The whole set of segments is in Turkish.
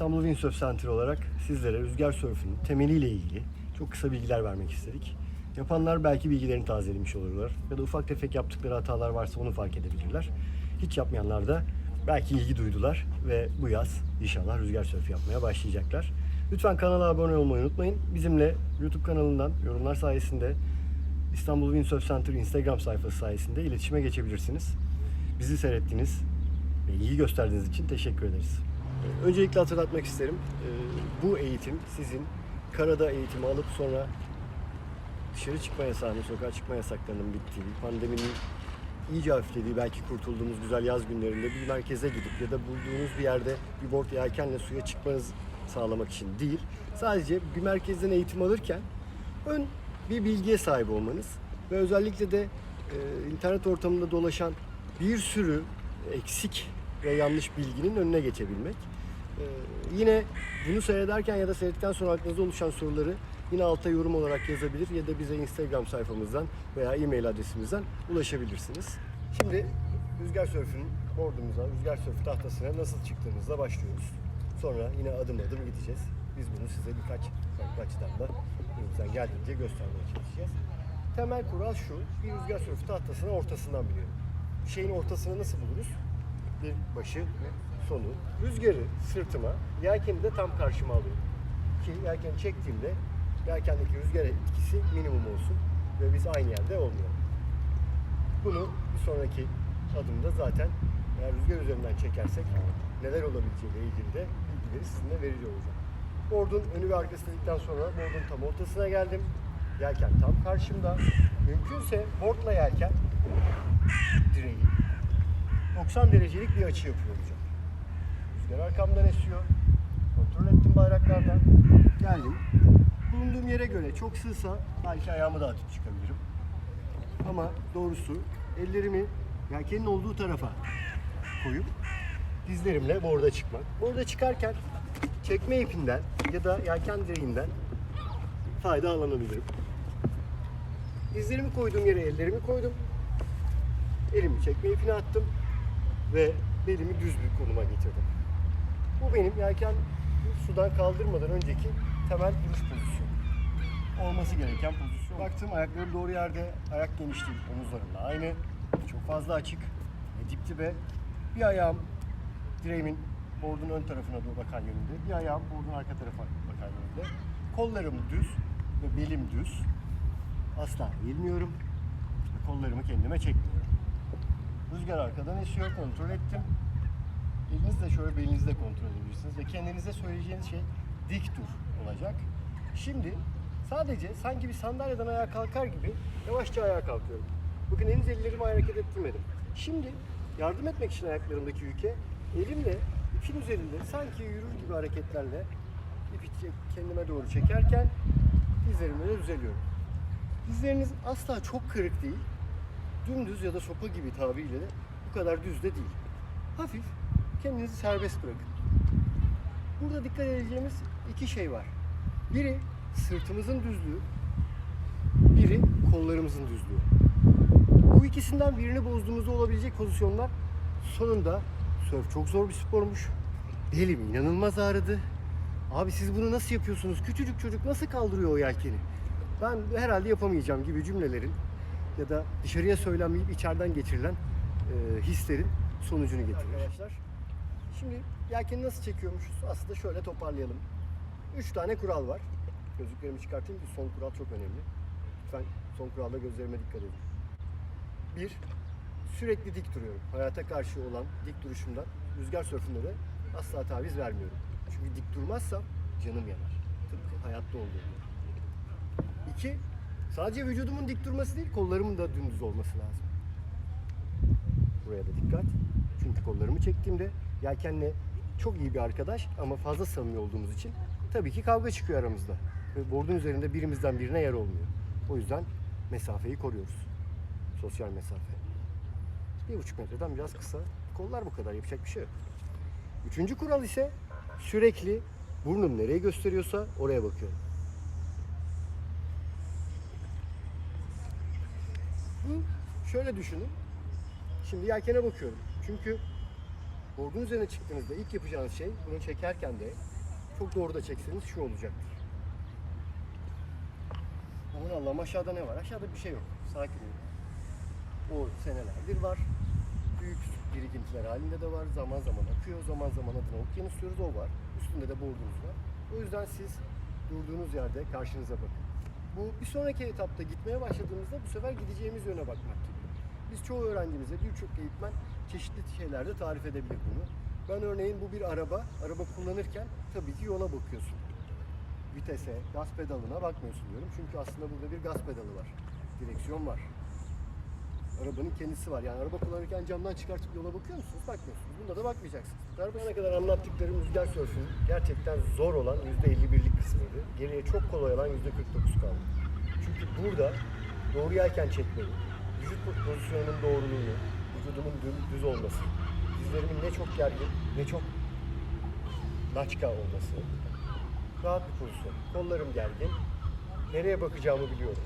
İstanbul Windsurf Center olarak sizlere rüzgar sörfünün temeliyle ilgili çok kısa bilgiler vermek istedik. Yapanlar belki bilgilerini tazelemiş olurlar ya da ufak tefek yaptıkları hatalar varsa onu fark edebilirler. Hiç yapmayanlar da belki ilgi duydular ve bu yaz inşallah rüzgar sörfü yapmaya başlayacaklar. Lütfen kanala abone olmayı unutmayın. Bizimle YouTube kanalından yorumlar sayesinde İstanbul Windsurf Center Instagram sayfası sayesinde iletişime geçebilirsiniz. Bizi seyrettiğiniz ve ilgi gösterdiğiniz için teşekkür ederiz. Öncelikle hatırlatmak isterim. Ee, Bu eğitim sizin karada eğitimi alıp sonra dışarı çıkma yasağının, sokağa çıkma yasaklarının bittiği, pandeminin iyice hafiflediği, belki kurtulduğumuz güzel yaz günlerinde bir merkeze gidip ya da bulduğunuz bir yerde bir board yelkenle suya çıkmanız sağlamak için değil. Sadece bir merkezden eğitim alırken ön bir bilgiye sahip olmanız ve özellikle de e, internet ortamında dolaşan bir sürü eksik ve yanlış bilginin önüne geçebilmek. E, yine bunu seyrederken ya da seyrettikten sonra aklınızda oluşan soruları yine alta yorum olarak yazabilir ya da bize Instagram sayfamızdan veya e-mail adresimizden ulaşabilirsiniz. Şimdi rüzgar sörfünün boardumuza, rüzgar sörfü tahtasına nasıl çıktığımızla başlıyoruz. Sonra yine adım adım gideceğiz. Biz bunu size birkaç farklı açıdan da elimizden geldiğince göstermeye çalışacağız. Temel kural şu, bir rüzgar sörfü tahtasını ortasından biliyorum. Şeyin ortasını nasıl buluruz? Bir başı sonu. Rüzgarı sırtıma, yelkeni de tam karşıma alıyorum. Ki yelkeni çektiğimde yelkendeki rüzgar etkisi minimum olsun ve biz aynı yerde olmayalım. Bunu bir sonraki adımda zaten eğer rüzgar üzerinden çekersek neler olabileceğiyle ilgili de bilgileri sizinle veriyor olacağım. Board'un önü ve arkası dedikten sonra board'un tam ortasına geldim. Yelken tam karşımda. Mümkünse board'la yelken direği 90 derecelik bir açı yapıyor olacağım. Rüzgar arkamdan esiyor. Kontrol ettim bayraklardan. Geldim. Bulunduğum yere göre çok sığsa belki ayağımı da atıp çıkabilirim. Ama doğrusu ellerimi yelkenin olduğu tarafa koyup dizlerimle borda çıkmak. Borda çıkarken çekme ipinden ya da yelken direğinden fayda alabilirim. Dizlerimi koyduğum yere ellerimi koydum. Elimi çekme ipine attım ve belimi düz bir konuma getirdim. Bu benim yelken sudan kaldırmadan önceki temel duruş pozisyonu. Olması gereken pozisyon. Baktım ayaklarım doğru yerde, ayak genişliği omuzlarımla aynı. Çok fazla açık ve dip dibe. Bir ayağım direğimin board'un ön tarafına doğru bakan yönünde. Bir ayağım board'un arka tarafa bakan yönünde. Kollarım düz ve belim düz. Asla eğilmiyorum. Kollarımı kendime çekmiyorum. Rüzgar arkadan esiyor, kontrol ettim. Elinizle şöyle belinizle kontrol edebilirsiniz ve kendinize söyleyeceğiniz şey dik dur olacak. Şimdi sadece sanki bir sandalyeden ayağa kalkar gibi yavaşça ayağa kalkıyorum. Bakın henüz ellerimi hareket ettirmedim. Şimdi yardım etmek için ayaklarımdaki yüke elimle ipin üzerinde sanki yürür gibi hareketlerle ipi kendime doğru çekerken dizlerimle düzeliyorum. Dizleriniz asla çok kırık değil. Dümdüz ya da sopa gibi tabiriyle de bu kadar düz de değil. Hafif kendinizi serbest bırakın. Burada dikkat edeceğimiz iki şey var. Biri sırtımızın düzlüğü, biri kollarımızın düzlüğü. Bu ikisinden birini bozduğumuzda olabilecek pozisyonlar sonunda sörf çok zor bir spormuş. Belim inanılmaz ağrıdı. Abi siz bunu nasıl yapıyorsunuz? Küçücük çocuk nasıl kaldırıyor o yelkeni? Ben herhalde yapamayacağım gibi cümlelerin ya da dışarıya söylenmeyip içeriden geçirilen e, hislerin sonucunu getirir. Arkadaşlar şimdi yelkeni nasıl çekiyormuşuz? Aslında şöyle toparlayalım. Üç tane kural var. Gözlüklerimi çıkartayım ki son kural çok önemli. Lütfen son kuralda gözlerime dikkat edin. Bir, sürekli dik duruyorum. Hayata karşı olan dik duruşumdan rüzgar sörfünde de asla taviz vermiyorum. Çünkü dik durmazsam canım yanar. Tıpkı hayatta olduğu gibi. İki, sadece vücudumun dik durması değil, kollarımın da dümdüz olması lazım. Buraya da dikkat. Çünkü kollarımı çektiğimde yelkenle çok iyi bir arkadaş ama fazla samimi olduğumuz için tabii ki kavga çıkıyor aramızda. Ve board'un üzerinde birimizden birine yer olmuyor. O yüzden mesafeyi koruyoruz. Sosyal mesafe. Bir buçuk metreden biraz kısa. Kollar bu kadar. Yapacak bir şey yok. Üçüncü kural ise sürekli burnum nereye gösteriyorsa oraya bakıyorum. Şöyle düşünün. Şimdi yelkene bakıyorum. Çünkü Bordun üzerine çıktığınızda ilk yapacağınız şey bunu çekerken de çok doğru da çekseniz şu olacaktır. Aman Allah'ım aşağıda ne var? Aşağıda bir şey yok. Sakin olun. O senelerdir var. Büyük birikintiler halinde de var. Zaman zaman akıyor. Zaman zaman adına okyanus diyoruz. O var. Üstünde de bordunuz var. O yüzden siz durduğunuz yerde karşınıza bakın. Bu bir sonraki etapta gitmeye başladığımızda bu sefer gideceğimiz yöne bakmak gibi. Biz çoğu öğrencimize, birçok eğitmen çeşitli şeylerde tarif edebilir bunu. Ben örneğin bu bir araba, araba kullanırken tabii ki yola bakıyorsun. Vitese, gaz pedalına bakmıyorsun diyorum. Çünkü aslında burada bir gaz pedalı var. Direksiyon var. Arabanın kendisi var. Yani araba kullanırken camdan çıkartıp yola bakıyor musunuz? Bakmıyorsunuz. Bunda da bakmayacaksınız. Darbana kadar anlattıklarım rüzgar sörfünün gerçekten zor olan %51'lik kısmıydı. Geriye çok kolay olan %49 kaldı. Çünkü burada doğru yelken çekmeyi, vücut pozisyonunun doğruluğunu, vücudumun dü- düz olması, dizlerimin ne çok gergin ne çok laçka olması, rahat bir pozisyon. Kollarım gergin, nereye bakacağımı biliyorum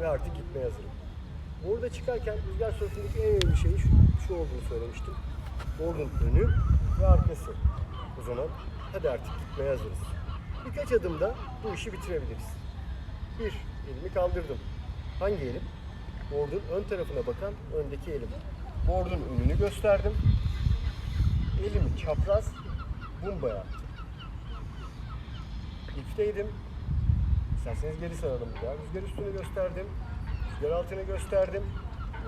ve artık gitmeye hazırım. Orada çıkarken rüzgar sörfündeki en önemli şey şu, şu olduğunu söylemiştim. Bordun önü ve arkası. O zaman hadi artık gitmeye hazırız. Birkaç adımda bu işi bitirebiliriz. Bir, elimi kaldırdım. Hangi elim? Bordun ön tarafına bakan öndeki elim. Bordun önünü gösterdim. Elimi çapraz bumbaya attım. İpteydim. İsterseniz geri saralım bir. Rüzgar üstünü gösterdim. Rüzgar altını gösterdim.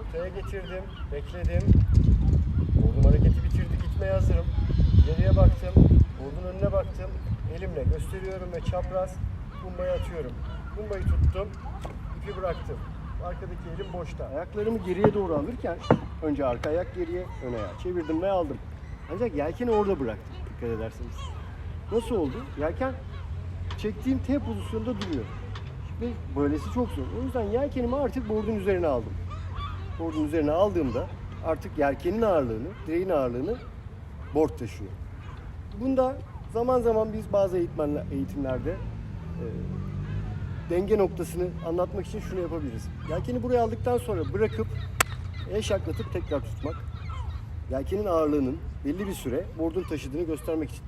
Ortaya getirdim. Bekledim. Bordum hareketi bitirdi. Gitmeye hazırım. Geriye baktım. Bordun önüne baktım. Elimle gösteriyorum ve çapraz bumbayı atıyorum. Bumbayı tuttum. ipi bıraktım. Arkadaki elim boşta. Ayaklarımı geriye doğru alırken önce arka ayak geriye, ön ayağı çevirdim ve aldım. Ancak yelkeni orada bıraktım. Dikkat ederseniz. Nasıl oldu? Yelken çektiğim T pozisyonda duruyor. Ve böylesi çok zor. O yüzden yelkenimi artık bordun üzerine aldım. Bordun üzerine aldığımda artık yelkenin ağırlığını, direğin ağırlığını bord taşıyor. Bunda zaman zaman biz bazı eğitmenler, eğitimlerde e, denge noktasını anlatmak için şunu yapabiliriz. Yelkeni buraya aldıktan sonra bırakıp el şaklatıp tekrar tutmak. Yelkenin ağırlığının belli bir süre bordun taşıdığını göstermek için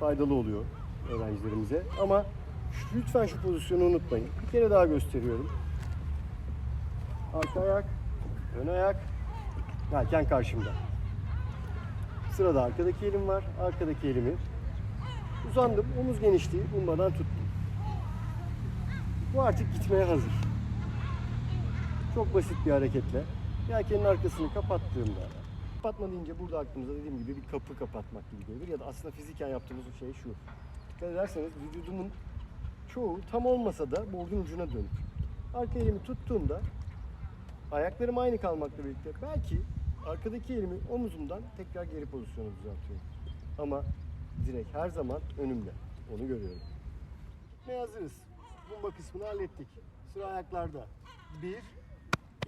faydalı oluyor öğrencilerimize. Ama lütfen şu pozisyonu unutmayın. Bir kere daha gösteriyorum. Arka ayak, ön ayak, yelken karşımda. Sırada arkadaki elim var. Arkadaki elimi uzandım. Omuz genişliği ummadan tuttum. Bu artık gitmeye hazır. Çok basit bir hareketle yelkenin arkasını kapattığımda kapatma deyince burada aklımıza dediğim gibi bir kapı kapatmak gibi gelir ya da aslında fiziken yaptığımız şey şu. Dikkat ederseniz vücudumun çoğu tam olmasa da bordun ucuna dönük. Arka elimi tuttuğumda ayaklarım aynı kalmakla birlikte belki arkadaki elimi omuzumdan tekrar geri pozisyona düzeltiyorum. Ama direkt her zaman önümde. Onu görüyorum. Ne hazırız? Bumba kısmını hallettik. Sıra ayaklarda. Bir,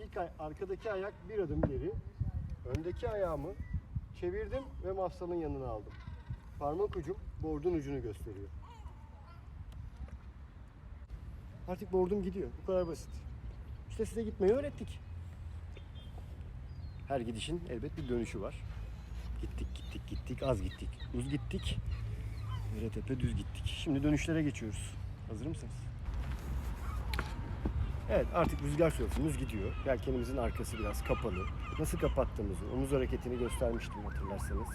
ilk ay- arkadaki ayak bir adım geri. Öndeki ayağımı çevirdim ve mafsalın yanına aldım. Parmak ucum bordun ucunu gösteriyor. Artık bordum gidiyor. Bu kadar basit. İşte size gitmeyi öğrettik. Her gidişin elbet bir dönüşü var. Gittik gittik gittik az gittik. Uz gittik. Yere tepe düz gittik. Şimdi dönüşlere geçiyoruz. Hazır mısınız? Evet artık rüzgar sörfümüz gidiyor. Yelkenimizin arkası biraz kapalı. Nasıl kapattığımızı, omuz hareketini göstermiştim hatırlarsanız.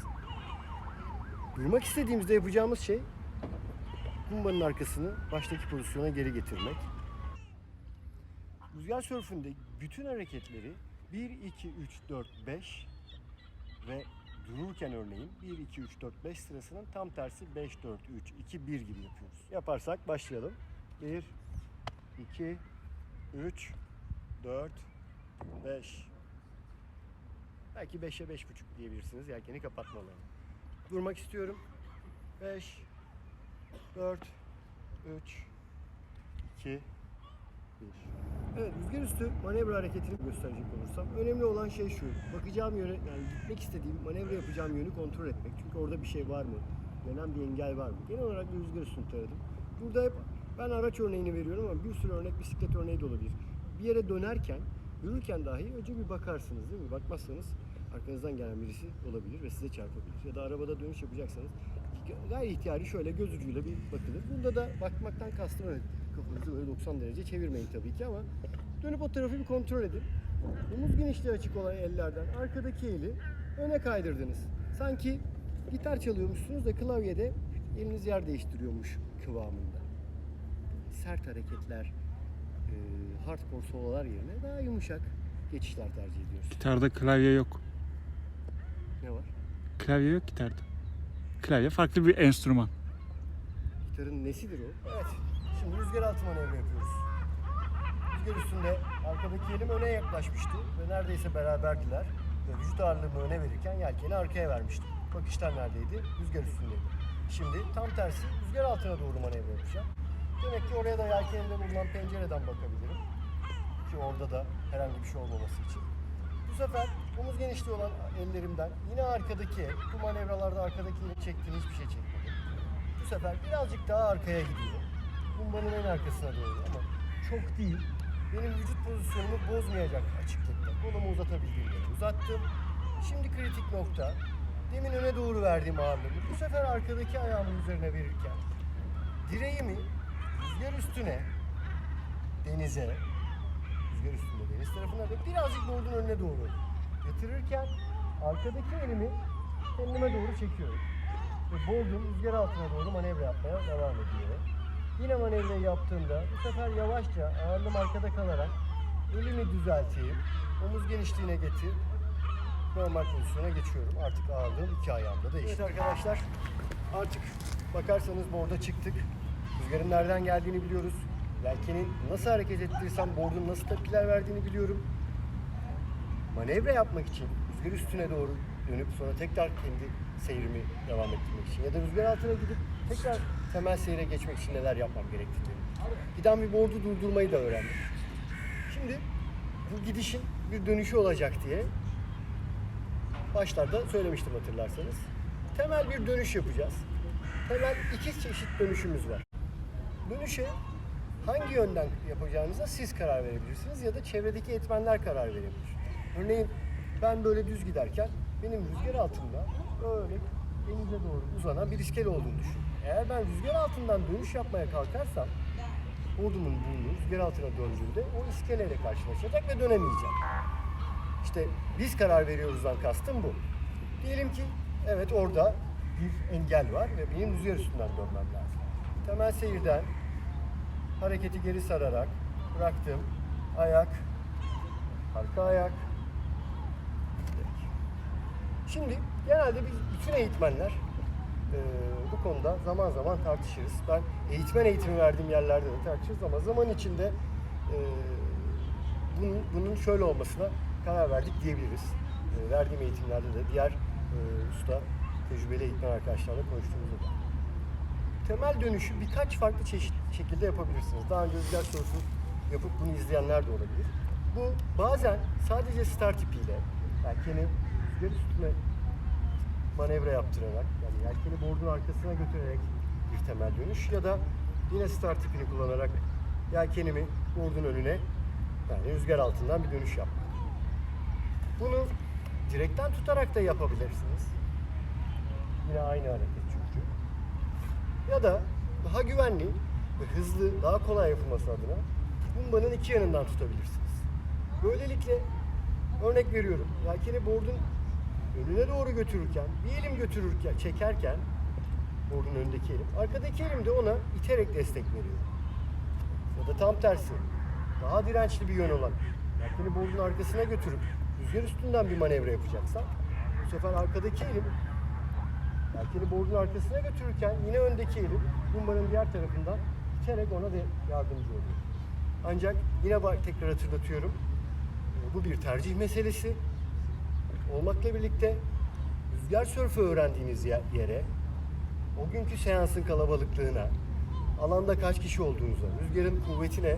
Durmak istediğimizde yapacağımız şey kumbanın arkasını baştaki pozisyona geri getirmek. Rüzgar sörfünde bütün hareketleri 1, 2, 3, 4, 5 ve dururken örneğin 1, 2, 3, 4, 5 sırasının tam tersi 5, 4, 3, 2, 1 gibi yapıyoruz. Yaparsak başlayalım. 1, 2, 3, 4, 5. Belki 5'e 5,5 diyebilirsiniz yelkeni kapatmalarına. Durmak istiyorum. 5, 4, 3, 2, 1. Evet rüzgar üstü manevra hareketini gösterecek olursam önemli olan şey şu. Bakacağım yöne yani gitmek istediğim manevra yapacağım yönü kontrol etmek. Çünkü orada bir şey var mı? Gelen bir engel var mı? Genel olarak rüzgar üstünü taradım. Burada hep ben araç örneğini veriyorum ama bir sürü örnek bisiklet örneği de olabilir. Bir yere dönerken, yürürken dahi önce bir bakarsınız değil mi? Bakmazsanız arkanızdan gelen birisi olabilir ve size çarpabilir. Ya da arabada dönüş yapacaksanız gayri ihtiyari şöyle göz ucuyla bir bakılır. Bunda da bakmaktan kastım evet kafanızı böyle 90 derece çevirmeyin tabii ki ama dönüp o tarafı bir kontrol edin. Omuz genişliği açık olan ellerden arkadaki eli öne kaydırdınız. Sanki gitar çalıyormuşsunuz da klavyede eliniz yer değiştiriyormuş kıvamında. Sert hareketler, e, hardcore sololar yerine daha yumuşak geçişler tercih ediyoruz. Gitarda klavye yok. Ne var? Klavye yok gitarda. Klavye farklı bir enstrüman. Gitarın nesidir o? Evet. Şimdi rüzgar altı manevra yapıyoruz. Rüzgar üstünde arkadaki elim öne yaklaşmıştı ve neredeyse beraberdiler. Ve vücut ağırlığımı öne verirken yelkeni arkaya vermiştim. Bakışlar neredeydi? Rüzgar üstündeydi. Şimdi tam tersi rüzgar altına doğru manevra yapacağım. Demek ki oraya da yelkenimde bulunan pencereden bakabilirim. Ki orada da herhangi bir şey olmaması için. Bu sefer omuz genişliği olan ellerimden yine arkadaki bu manevralarda arkadaki çektiğim hiçbir şey çekmedim. Bu sefer birazcık daha arkaya gidiyor. Kumbanın en arkasına doğru ama çok değil. Benim vücut pozisyonumu bozmayacak açıklıkta. Kolumu uzatabildiğim yere uzattım. Şimdi kritik nokta. Demin öne doğru verdiğim ağırlığı bu sefer arkadaki ayağımın üzerine verirken direğimi rüzgar üstüne denize rüzgar üstünde deniz tarafına ve birazcık board'un önüne doğru yatırırken arkadaki elimi kendime doğru çekiyorum. Ve board'un rüzgar altına doğru manevra yapmaya devam ediyor. Yine manevrayı yaptığımda bu sefer yavaşça ağırlığım arkada kalarak elimi düzelteyim, omuz genişliğine getir, normal pozisyona geçiyorum. Artık ağırlığım iki ayağımda değişti. Evet arkadaşlar artık bakarsanız board'a çıktık. Rüzgarın nereden geldiğini biliyoruz. Yelkenin nasıl hareket ettirirsem board'un nasıl tepkiler verdiğini biliyorum. Manevra yapmak için rüzgar üstüne doğru dönüp sonra tekrar kendi seyrimi devam ettirmek için ya da rüzgar altına gidip tekrar temel seyre geçmek için neler yapmam gerektiğini. Giden bir board'u durdurmayı da öğrendim. Şimdi bu gidişin bir dönüşü olacak diye başlarda söylemiştim hatırlarsanız. Temel bir dönüş yapacağız. Temel iki çeşit dönüşümüz var. Dönüşe hangi yönden yapacağınıza siz karar verebilirsiniz ya da çevredeki etmenler karar verebilir. Örneğin ben böyle düz giderken benim rüzgar altında böyle denize doğru uzanan bir iskele olduğunu düşün. Eğer ben rüzgar altından dönüş yapmaya kalkarsam bordumun burnu rüzgar altına döndüğünde o iskeleyle karşılaşacak ve dönemeyeceğim. İşte biz karar veriyoruzdan kastım bu. Diyelim ki evet orada bir engel var ve benim rüzgar üstünden dönmem lazım. Temel seyirden hareketi geri sararak bıraktım. Ayak, arka ayak. Şimdi genelde biz bütün eğitmenler e, bu konuda zaman zaman tartışırız. Ben eğitmen eğitimi verdiğim yerlerde de tartışırız ama zaman içinde e, bunun, bunun şöyle olmasına karar verdik diyebiliriz. E, verdiğim eğitimlerde de diğer e, usta, tecrübeli eğitmen arkadaşlarla konuştuğumuzda da. Temel dönüşü birkaç farklı çeşit şekilde yapabilirsiniz. Daha önce rüzgar sorusu yapıp bunu izleyenler de olabilir. Bu bazen sadece star tipiyle, yelkeni rüzgar üstüne manevra yaptırarak, yani yelkeni bordun arkasına götürerek bir temel dönüş ya da yine star tipini kullanarak yelkenimi bordun önüne yani rüzgar altından bir dönüş yapmak. Bunu direkten tutarak da yapabilirsiniz. Yine aynı hareket. Ya da daha güvenli ve hızlı, daha kolay yapılması adına kumbanın iki yanından tutabilirsiniz. Böylelikle örnek veriyorum. Yelkeni bordun önüne doğru götürürken, bir elim götürürken, çekerken bordun önündeki elim, arkadaki elim de ona iterek destek veriyor. Ya da tam tersi, daha dirençli bir yön olan, yelkeni bordun arkasına götürüp rüzgar üstünden bir manevra yapacaksam, bu sefer arkadaki elim Yelkeni bordun arkasına götürürken yine öndeki elim kumbanın diğer tarafından iterek ona de yardımcı oluyor. Ancak yine tekrar hatırlatıyorum. e, Bu bir tercih meselesi. Olmakla birlikte rüzgar sörfü öğrendiğiniz ye- yere, o günkü seansın kalabalıklığına, alanda kaç kişi olduğunuza, rüzgarın kuvvetine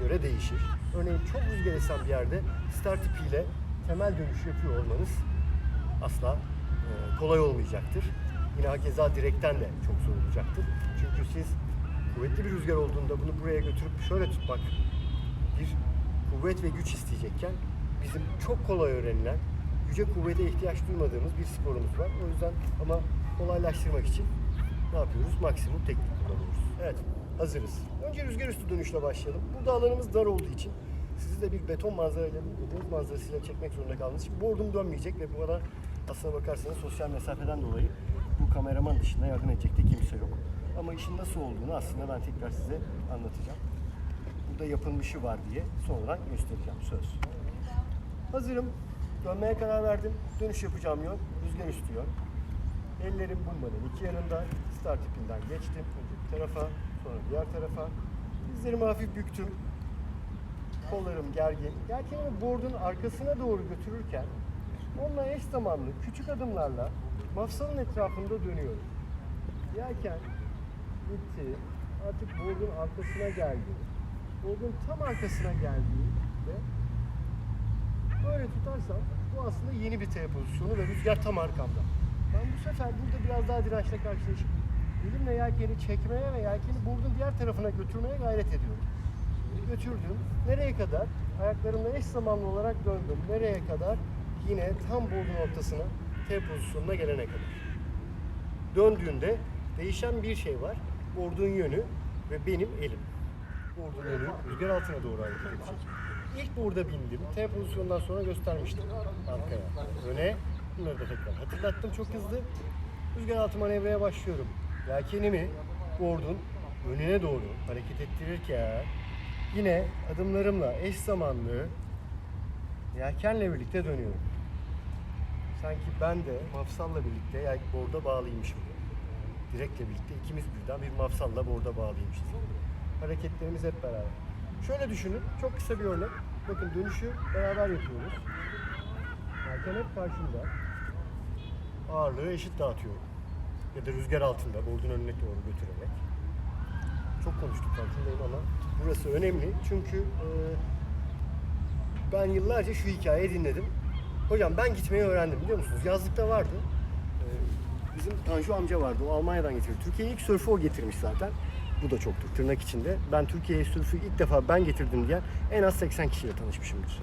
göre değişir. Örneğin çok rüzgar esen bir yerde star tipiyle temel dönüş yapıyor olmanız asla kolay olmayacaktır. Yine hakeza direkten de çok zor olacaktır. Çünkü siz kuvvetli bir rüzgar olduğunda bunu buraya götürüp şöyle tutmak bir kuvvet ve güç isteyecekken bizim çok kolay öğrenilen güce kuvvete ihtiyaç duymadığımız bir sporumuz var. O yüzden ama kolaylaştırmak için ne yapıyoruz? Maksimum teknik kullanıyoruz. Evet, hazırız. Önce rüzgar üstü dönüşle başlayalım. Burada alanımız dar olduğu için sizi de bir beton manzarayla, bir deniz manzarasıyla çekmek zorunda kaldığınız için board'um dönmeyecek ve bu arada aslına bakarsanız sosyal mesafeden dolayı bu kameraman dışında yardım edecek de kimse yok. Ama işin nasıl olduğunu aslında ben tekrar size anlatacağım. Burada yapılmışı var diye sonradan göstereceğim söz. Hazırım. Dönmeye karar verdim. Dönüş yapacağım yön rüzgar üstü. Ellerim bumbanın iki yanında. Start ipinden geçtim. Önce bir tarafa, sonra diğer tarafa. Dizlerimi hafif büktüm. Kollarım gergin. Yelkenimi board'un arkasına doğru götürürken onunla eş zamanlı küçük adımlarla mafsalın etrafında dönüyorum. Yelken gitti. Artık board'un arkasına geldi. Board'un tam arkasına geldiği ve böyle tutarsam bu aslında yeni bir T pozisyonu ve rüzgar tam arkamda. Ben bu sefer burada biraz daha dirençle karşılaşıp elimle yelkeni çekmeye ve yelkeni board'un diğer tarafına götürmeye gayret ediyorum. Götürdüm. Nereye kadar? Ayaklarımla eş zamanlı olarak döndüm. Nereye kadar? Yine tam board'un ortasına T pozisyonuna gelene kadar. Döndüğünde değişen bir şey var. Board'un yönü ve benim elim. Board'un yönü rüzgar altına doğru hareket edecek. İlk burada bindim. T pozisyondan sonra göstermiştim. Arkaya, öne. Bunları da tekrar hatırlattım çok hızlı. Rüzgar altı manevraya başlıyorum. Yelkenimi board'un önüne doğru hareket ettirirken yine adımlarımla eş zamanlı yelkenle birlikte dönüyorum. Sanki ben de mafsalla birlikte yani borda bağlıymışım. Direkle birlikte ikimiz birden bir mafsalla borda bağlıymışız. Hareketlerimiz hep beraber. Şöyle düşünün, çok kısa bir örnek. Bakın dönüşü beraber yapıyoruz. Yelken hep karşımda. Ağırlığı eşit dağıtıyorum. Ya da rüzgar altında, bordun önüne doğru götürerek. Çok konuştuk farkındayım ama burası önemli. Çünkü e, ben yıllarca şu hikayeyi dinledim. Hocam ben gitmeyi öğrendim biliyor musunuz? Yazlıkta vardı. Ee, bizim Tanju amca vardı. O Almanya'dan getirdi. Türkiye'ye ilk sörfü o getirmiş zaten. Bu da çoktur tırnak içinde. Ben Türkiye'ye sörfü ilk defa ben getirdim diye en az 80 kişiyle tanışmışımdır.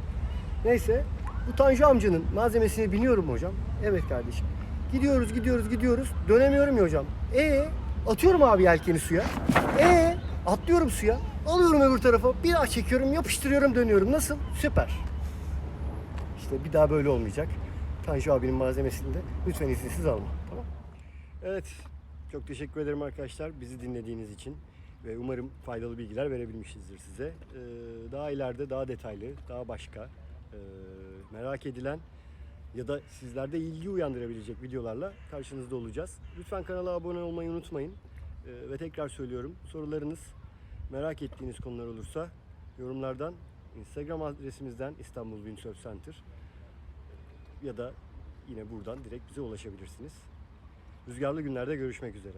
Neyse bu Tanju amcanın malzemesini biniyorum hocam. Evet kardeşim. Gidiyoruz gidiyoruz gidiyoruz. Dönemiyorum ya hocam. E atıyorum abi yelkeni suya. E atlıyorum suya. Alıyorum öbür tarafa. Bir daha çekiyorum yapıştırıyorum dönüyorum. Nasıl? Süper. İşte bir daha böyle olmayacak. Tanju abinin malzemesini de lütfen izinsiz alma. Tamam. Evet. Çok teşekkür ederim arkadaşlar bizi dinlediğiniz için. Ve umarım faydalı bilgiler verebilmişizdir size. Ee, daha ileride daha detaylı, daha başka e, merak edilen ya da sizlerde ilgi uyandırabilecek videolarla karşınızda olacağız. Lütfen kanala abone olmayı unutmayın. Ee, ve tekrar söylüyorum sorularınız, merak ettiğiniz konular olursa yorumlardan Instagram adresimizden İstanbul Windsurf Center ya da yine buradan direkt bize ulaşabilirsiniz. Rüzgarlı günlerde görüşmek üzere.